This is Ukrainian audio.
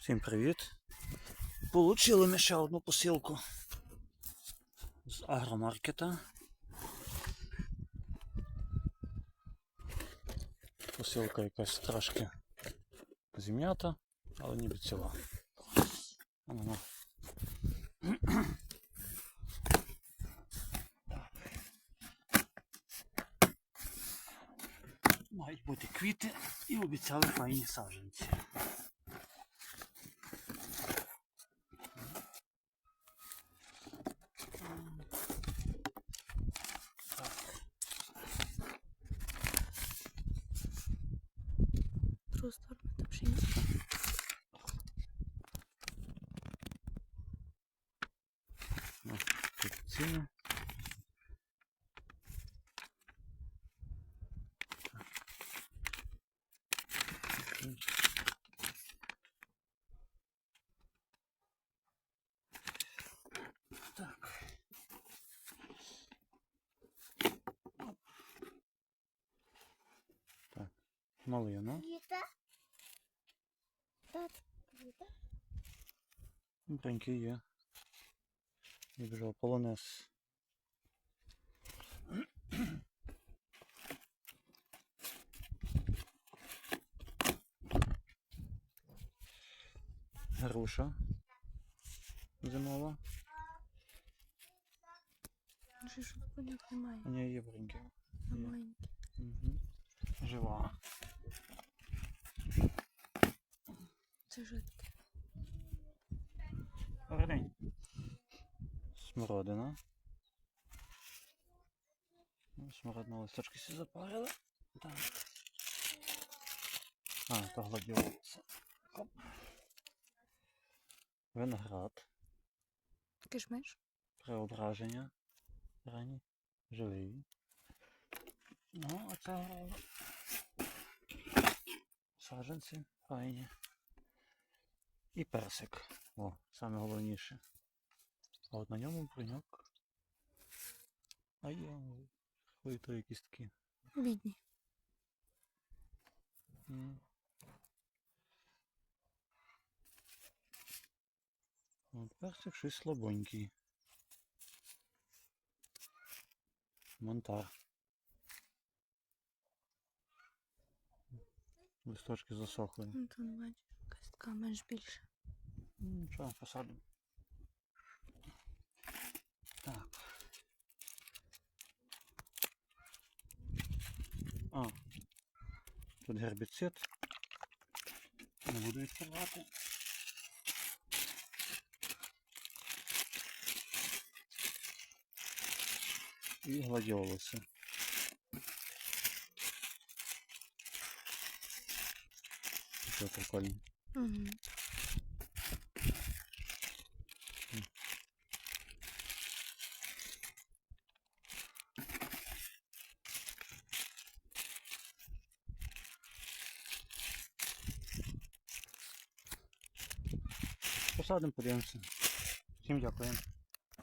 Всім привіт! Получили ми ще одну посилку з агромаркета. Посилка якась трошки зім'ята, але ніби ціла. Мають бути квіти і обіцяли файні саджанці. Другу сторону та пшениця. Тут ціни. Так. Так, малина. Квіта. Тат, квіта. Бреньки є. Вже полонез. Груша зимова. Вже ж подяк немає. У неї є бреньки. Маленькі. Угу. Жива. Це жидке. Добрий день. Смородина. Ну, Смородина листочки всі запарили. Так. А, то гладіолуса. Виноград. Кишмиш? Преображення. Ранні. Живий. Ну, а це гроза. Саджанці. Файні. І персик. О, саме головніше. А от на ньому бруньок. А є хвої кістки. Бідні. М. От персик щось слабонький. Монтар. Листочки засохли. Ну тут бачиш, така менш більше. Ну, Нічого, посадимо. Так. А. Тут гербіцид. Не буду відкривати. І гладіолуси. Це прикольно. Угу. Посадимо, подивимося. Всім дякую.